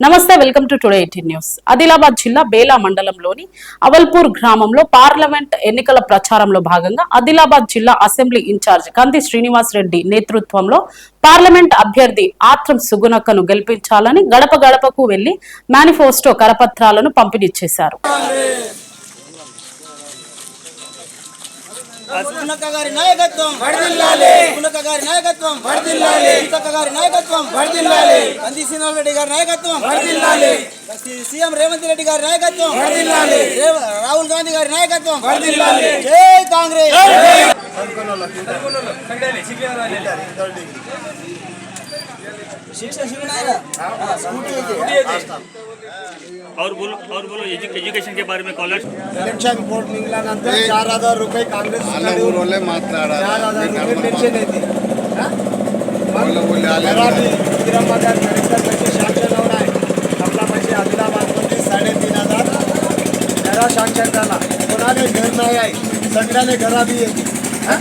నమస్తే welcome to today eighteen news. Adilabad జిల్లా బేలా మండలంలోని అవల్పూర్ గ్రామంలో పార్లమెంట్ ఎన్నికల ప్రచారంలో భాగంగా ఆదిలాబాద్ జిల్లా అసెంబ్లీ ఇన్ఛార్జ్ కంది శ్రీనివాస్ రెడ్డి నేతృత్వంలో పార్లమెంట్ అభ్యర్థి ఆత్రం సుగుణక్కను గెలిపించాలని గడప గడపకు వెళ్ళి మేనిఫెస్టో కరపత్రాలను పంపిణీ చేశారు. పునక గారి నాయకత్వం. వర్ధిల్లాలి పునక గారి నాయకత్వం. వర్ధిల్లాలి పునక గారి నాయకత్వం. వర్ధిల్లాలి కంది శ్రీనివాస్ రెడ్డి గారి నాయకత్వం. వర్ధిల్లాలి సీఎం రేవంత్ రెడ్డి గారి నాయకత్వం. వర్ధిల్లాలి రాహుల్ గాంధీ గారి నాయకత్వం. వర్ధిల్లాలి జై కాంగ్రెస్. శిక్ష శివనాయక और बोलो और बोलो ಎಜುಕೇಶನ್ ಗೆ ಬಾರೆ ಮೇ ಕಾಲರ್ ಎಲೆಕ್ಷನ್ ಬೋರ್ಡ್ ನಿಂಗ್ಲಾನಂತರ 4000 ರೂಪಾಯಿ ಕಾಂಗ್ರೆಸ್ ಒಳ್ಳೆ ಮಾತಾಡ 4000 ರೂಪಾಯಿ ಟೆನ್ಷನ್ ಐತಿ ಒಳ್ಳೆ ಒಳ್ಳೆ ಆಲಿ ವಿಕ್ರಮಗಾರ್ ಕಲೆಕ್ಟರ್ ಬಗ್ಗೆ ಶಾಂಕ್ಷನ್ ಅವರ आपला पैसे आदिलाबाद मध्ये साडेतीन हज़ार. घरा शांक्षन कोणाने घर नाही आहे? सगळ्याने घरा बी आहे हाँ?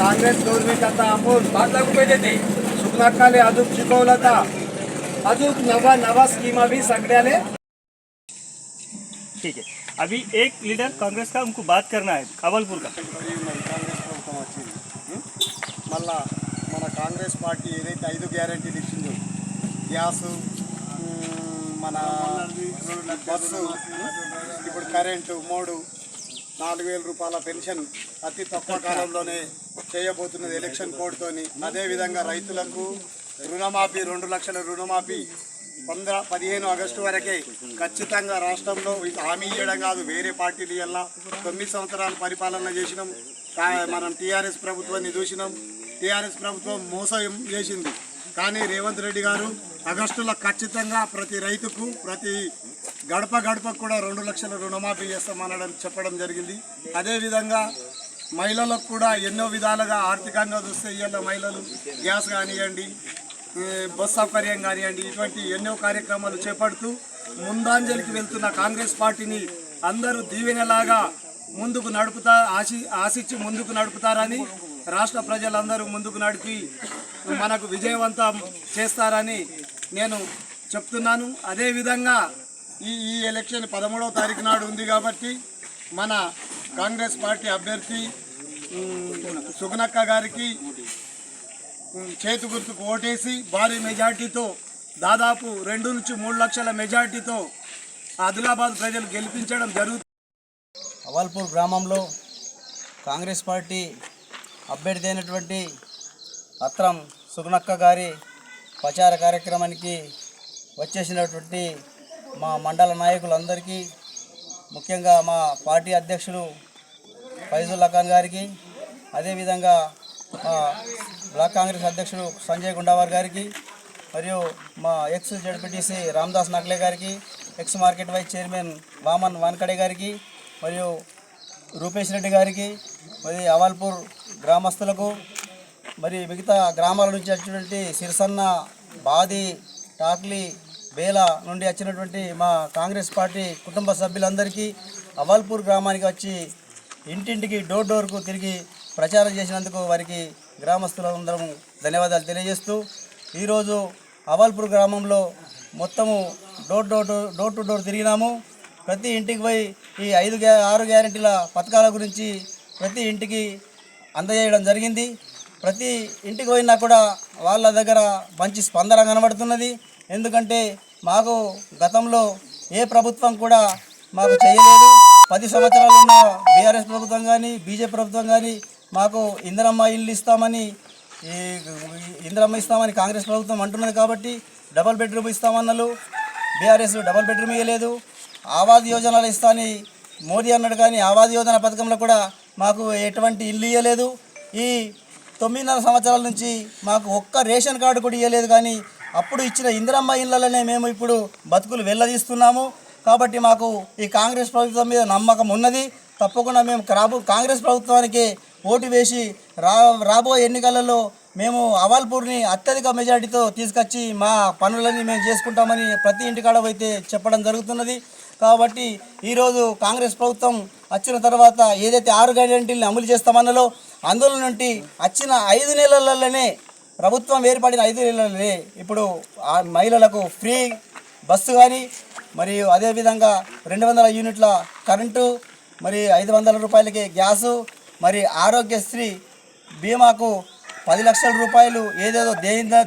कांग्रेस गव्हर्नमेंट आता आपण. पाच लाख रुपये देते. सुखनाथाने अजून शिकवला था अजून नवा नवा स्कीमा बी सगळ्याले ठीक है अभी एक लीडर कांग्रेस का उनको बात करना है अवलपुर का కాంగ్రెస్ ప్రభుత్వం వచ్చింది ఉం? మళ్ళా మన కాంగ్రెస్ పార్టీ ఏదైతే ఐదు గ్యారంటీలు ఇచ్చిందో గ్యాస్ ఉం, మన బస్సు ఇప్పుడు కరెంటు మూడు నాలుగు వేల రూపాయల పెన్షన్ అతి తక్కువ కాలంలోనే చేయబోతున్నది ఎలక్షన్ కోడ్తోని అదేవిధంగా రైతులకు రుణమాఫీ రెండు లక్షల రుణమాఫీ పంద్ర పదిహేను ఆగస్టు వరకే. ఖచ్చితంగా రాష్ట్రంలో హామీ ఇవ్వడం కాదు. వేరే పార్టీలు ఇవ్వాల తొమ్మిది సంవత్సరాలు పరిపాలన చేసినాం. మనం టీఆర్ఎస్ ప్రభుత్వాన్ని చూసినాం. టీఆర్ఎస్ ప్రభుత్వం మోసం చేసింది. కానీ రేవంత్ రెడ్డి గారు ఆగస్టులో ఖచ్చితంగా ప్రతి రైతుకు ప్రతి గడప గడపకు కూడా రెండు లక్షల రుణమాఫీ చేస్తామనడం చెప్పడం జరిగింది. అదేవిధంగా మహిళలకు కూడా ఎన్నో విధాలుగా ఆర్థికంగా చూస్తే ఇవాళ మహిళలు. గ్యాస్ కానివ్వండి బస్ సౌకర్యం కానివ్వండి ఇటువంటి ఎన్నో కార్యక్రమాలు చేపడుతూ ముందాంజలికి వెళ్తున్న కాంగ్రెస్ పార్టీని అందరూ దీవెనలాగా ముందుకు నడుపుతా ఆశి ఆశించి ముందుకు నడుపుతారని రాష్ట్ర ప్రజలందరూ ముందుకు నడిపి మనకు విజయవంతం చేస్తారని నేను చెప్తున్నాను. అదేవిధంగా ఈ ఈ ఎలక్షన్ పదమూడవ తారీఖు నాడు ఉంది కాబట్టి మన కాంగ్రెస్ పార్టీ అభ్యర్థి సుగనక్క సుగుణక్క గారికి చేతి గుర్తుకు ఓటేసి భారీ మెజార్టీతో దాదాపు రెండు నుంచి మూడు లక్షల మెజార్టీతో ఆదిలాబాద్ ప్రజలు గెలిపించడం జరుగుతుంది అవల్పూర్ గ్రామంలో కాంగ్రెస్ పార్టీ అభ్యర్థి అయినటువంటి అత్రం సుగుణక్క గారి ప్రచార కార్యక్రమానికి వచ్చేసినటువంటి మా మండల నాయకులందరికీ ముఖ్యంగా మా పార్టీ అధ్యక్షులు ఫైజుల్ ఖాన్ గారికి అదేవిధంగా బ్లాక్ కాంగ్రెస్ అధ్యక్షుడు సంజయ్ గుండావార్ గారికి మరియు మా ఎక్స్ జడ్పీటీసీ రామదాస్ నక్లే గారికి ex market vice chairman Waman Wankhede గారికి మరియు రూపేష్ రెడ్డి గారికి మరి అవాల్పూర్ గ్రామస్తులకు మరి మిగతా గ్రామాల నుంచి వచ్చినటువంటి సిరిసన్న బాది టాక్లీ బేల నుండి వచ్చినటువంటి మా కాంగ్రెస్ పార్టీ కుటుంబ సభ్యులందరికీ అవాల్పూర్ గ్రామానికి వచ్చి ఇంటింటికి డోర్ డోర్కు తిరిగి ప్రచారం చేసినందుకు వారికి గ్రామస్తులందరం ధన్యవాదాలు తెలియజేస్తూ ఈరోజు అవాల్పూర్ గ్రామంలో మొత్తము door door door to door తిరిగినాము. ప్రతి ఇంటికి పోయి ఈ ఐదు గ్యా ఆరు గ్యారెంటీల పథకాల గురించి ప్రతి ఇంటికి అందజేయడం జరిగింది. ప్రతి ఇంటికి పోయినా కూడా వాళ్ళ దగ్గర మంచి స్పందన కనబడుతున్నది. ఎందుకంటే మాకు గతంలో ఏ ప్రభుత్వం కూడా మాకు చేయలేదు. పది సంవత్సరాలు ఉన్న బీఆర్ఎస్ ప్రభుత్వం కానీ బీజేపీ ప్రభుత్వం కానీ మాకు ఇందిరమ్మ ఇల్లు ఇస్తామని ఈ ఇందిరమ్మ ఇస్తామని కాంగ్రెస్ ప్రభుత్వం అంటున్నది కాబట్టి డబల్ బెడ్రూమ్ ఇస్తామన్నారు. బీఆర్ఎస్ డబల్ బెడ్రూమ్ ఇవ్వలేదు ఆవాజ్ యోజనలు ఇస్తామని మోదీ అన్నాడు కానీ ఆవాజ్ యోజన పథకంలో కూడా మాకు ఎటువంటి ఇల్లు ఇవ్వలేదు ఈ తొమ్మిదిన్నర సంవత్సరాల నుంచి మాకు ఒక్క రేషన్ కార్డు కూడా ఇవ్వలేదు కానీ అప్పుడు ఇచ్చిన ఇందిరమ్మ ఇళ్ళలోనే మేము ఇప్పుడు బతుకులు వెళ్ళదీస్తున్నాము కాబట్టి మాకు ఈ కాంగ్రెస్ ప్రభుత్వం మీద నమ్మకం ఉన్నది. తప్పకుండా మేము కాంగ్రెస్ ప్రభుత్వానికి ఓటు వేసి రా రాబోయే ఎన్నికలలో మేము అవాల్పూర్ని అత్యధిక మెజారిటీతో తీసుకొచ్చి మా పనులన్నీ మేము చేసుకుంటామని ప్రతి ఇంటికాడ అయితే చెప్పడం జరుగుతున్నది. కాబట్టి ఈరోజు కాంగ్రెస్ ప్రభుత్వం వచ్చిన తర్వాత ఏదైతే ఆరు గ్యారెంటీలను అమలు చేస్తామన్నలో అందులో నుండి వచ్చిన ఐదు నెలలలోనే ప్రభుత్వం ఏర్పడిన ఐదు నెలలనే ఇప్పుడు ఆ మహిళలకు ఫ్రీ బస్సు కానీ మరియు అదేవిధంగా రెండు వందల యూనిట్ల కరెంటు మరి ఐదు వందల రూపాయలకి గ్యాసు మరి ఆరోగ్యశ్రీ బీమాకు పది లక్షల రూపాయలు ఏదేదో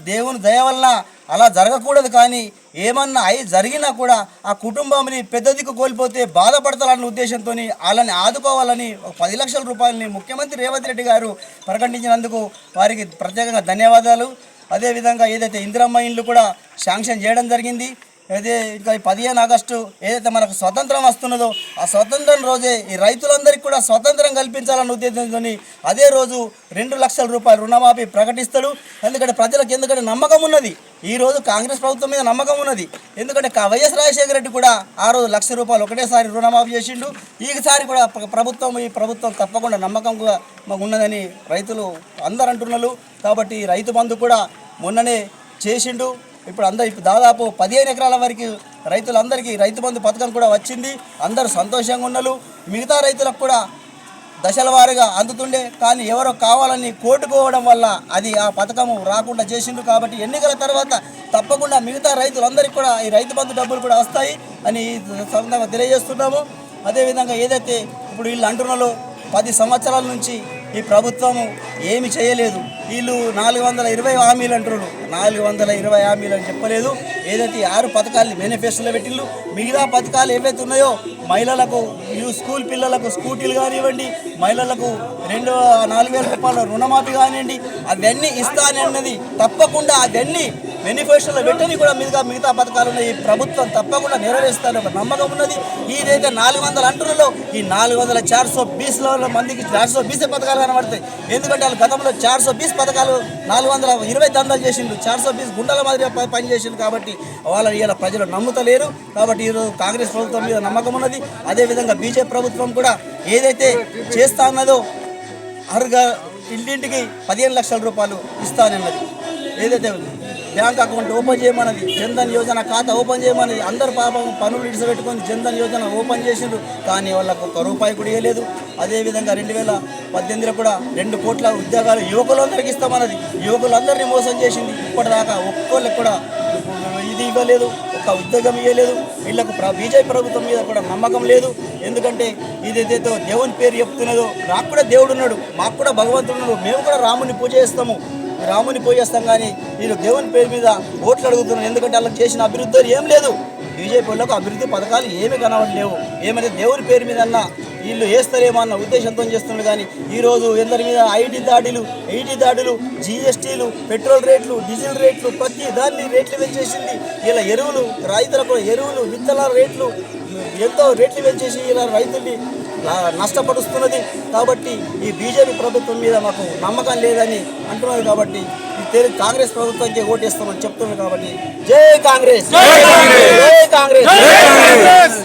దేవుని దయ వలన అలా జరగకూడదు కానీ ఏమన్నా అయి జరిగినా కూడా ఆ కుటుంబంని పెద్ద దిక్కు కోల్పోతే బాధపడతారన్న ఉద్దేశంతో వాళ్ళని ఆదుకోవాలని ఒక పది లక్షల రూపాయలని ముఖ్యమంత్రి రేవంత్ రెడ్డి గారు ప్రకటించినందుకు వారికి ప్రత్యేకంగా ధన్యవాదాలు. అదేవిధంగా ఏదైతే ఇందిరమ్మ ఇండ్లు కూడా శాంక్షన్ చేయడం జరిగింది. అదే ఇంకా పదిహేను ఆగస్టు ఏదైతే మనకు స్వతంత్రం వస్తున్నదో ఆ స్వతంత్రం రోజే ఈ రైతులందరికీ కూడా స్వతంత్రం కల్పించాలని ఉద్దేశించుకొని అదే రోజు రెండు లక్షల రూపాయలు రుణమాఫీ ప్రకటిస్తాడు. ఎందుకంటే ప్రజలకు ఎందుకంటే నమ్మకం ఉన్నది. ఈ రోజు కాంగ్రెస్ ప్రభుత్వం మీద నమ్మకం ఉన్నది. ఎందుకంటే వైఎస్ రాజశేఖర రెడ్డి కూడా ఆ రోజు లక్ష రూపాయలు ఒకటేసారి రుణమాఫీ చేసిండు. ఈసారి కూడా ప్రభుత్వం ఈ ప్రభుత్వం తప్పకుండా నమ్మకంగా మాకు ఉన్నదని రైతులు అందరు అంటున్నారు. కాబట్టి రైతు బంధు కూడా మొన్ననే చేసిండు. ఇప్పుడు అందరు ఇప్పుడు దాదాపు పదిహేను ఎకరాల వరకు రైతులందరికీ రైతు బంధు పథకం కూడా వచ్చింది. అందరూ సంతోషంగా ఉన్నారు మిగతా రైతులకు కూడా దశల వారీగా అందుతుండే. కానీ ఎవరో కావాలని కోటుకోవడం వల్ల అది ఆ పథకము రాకుండా చేసిండు కాబట్టి ఎన్నికల తర్వాత తప్పకుండా మిగతా రైతులందరికీ కూడా ఈ రైతు బంధు డబ్బులు కూడా వస్తాయి అని సొంతంగా సందర్భంగా తెలియజేస్తున్నాము. అదేవిధంగా ఏదైతే ఇప్పుడు వీళ్ళు అంటున్నారో పది సంవత్సరాల నుంచి ఈ ప్రభుత్వము ఏమి చేయలేదు. వీళ్ళు నాలుగు వందల ఇరవై హామీలు అంటున్నారు నాలుగు వందల ఇరవై హామీలు అని చెప్పలేదు. ఏదైతే ఆరు పథకాలు మేనిఫెస్టోలో పెట్టిళ్ళు మిగతా పథకాలు ఏవైతే ఉన్నాయో మహిళలకు స్కూల్ పిల్లలకు స్కూటీలు కానివ్వండి మహిళలకు రెండు నాలుగు వేల రూపాయల రుణమాఫీ కానివ్వండి అవన్నీ ఇస్తానన్నది తప్పకుండా అవన్నీ మేనిఫెస్టోలో పెట్టని కూడా మిగతా మిగతా పథకాలను ఈ ప్రభుత్వం తప్పకుండా నెరవేరుస్తారని ఒక నమ్మకం ఉన్నది. ఇదైతే నాలుగు వందల అంటున్నలో ఈ నాలుగు వందల చార్సో బీస్లో మందికి చార్సో బీస్ పథకాలు కనబడతాయి. ఎందుకంటే వాళ్ళు గతంలో చార్సో బీస్ పథకాలు నాలుగు వందల ఇరవై దందాలు చేసిండు చార్సో బీస్ గుండెల మాదిరిగా పనిచేసిండు పని చేసిండు కాబట్టి వాళ్ళ ఇలా ప్రజలు నమ్ముతలేరు. కాబట్టి ఈరోజు కాంగ్రెస్ ప్రభుత్వం మీద నమ్మకం ఉన్నది. అదేవిధంగా బీజేపీ ప్రభుత్వం కూడా ఏదైతే చేస్తా అన్నదో అరుగా ఇంటింటికి పదిహేను లక్షల రూపాయలు ఇస్తానన్నది ఏదైతే బ్యాంక్ అకౌంట్ ఓపెన్ చేయమన్నది. జన్ధన్ యోజన ఖాతా ఓపెన్ చేయమన్నది. అందరు పాపం పనులు ఇడిసబెట్టుకొని జన్ధన్ యోజన ఓపెన్ చేసిండ్రు. కానీ వాళ్ళకు ఒక్క రూపాయి కూడా ఇవ్వలేదు అదేవిధంగా రెండు వేల పద్దెనిమిదిలో కూడా రెండు కోట్ల ఉద్యోగాలు యువకులందరికీ ఇస్తామన్నది. యువకులందరినీ మోసం చేసింది. ఇప్పటిదాకా ఒక్కోళ్ళకి కూడా ఇది ఇవ్వలేదు. ఒక ఉద్యోగం ఇవ్వలేదు వీళ్ళకు బీజేపీ ప్రభుత్వం మీద కూడా నమ్మకం లేదు. ఎందుకంటే ఇది ఏదైతే దేవుని పేరు చెప్తున్నదో నాకు కూడా దేవుడు ఉన్నాడు. మాకు కూడా భగవంతుడు ఉన్నాడు. మేము కూడా రాముని పూజ చేస్తాము. రాముని పోయేస్తాం కానీ వీళ్ళు దేవుని పేరు మీద ఓట్లు అడుగుతున్నారు. ఎందుకంటే వాళ్ళకి చేసిన అభివృద్ధి ఏం లేదు. బీజేపీ వాళ్ళకు అభివృద్ధి పథకాలు ఏమి కనబడలేవు. ఏమైతే దేవుని పేరు మీద అన్న వీళ్ళు వేస్తారేమో అన్న ఉద్దేశంతో చేస్తున్నారు కానీ ఈరోజు ఎందరి మీద ఐటీ దాడులు ఐటీ దాడులు జీఎస్టీలు పెట్రోల్ రేట్లు డీజిల్ రేట్లు ప్రతి దాన్ని రేట్లు పెంచేసింది. ఇలా ఎరువులు రైతులకు ఎరువులు విత్తనాల రేట్లు ఎంతో రేట్లు పెంచేసి ఇలా రైతుల్ని నష్టపడుస్తున్నది నష్టపరుస్తున్నది. కాబట్టి ఈ బీజేపీ ప్రభుత్వం మీద మాకు నమ్మకం లేదని అంటున్నారు కాబట్టి కాంగ్రెస్ ప్రభుత్వానికి ఓటేస్తామని చెప్తున్నారు కాబట్టి జై కాంగ్రెస్. జై కాంగ్రెస్.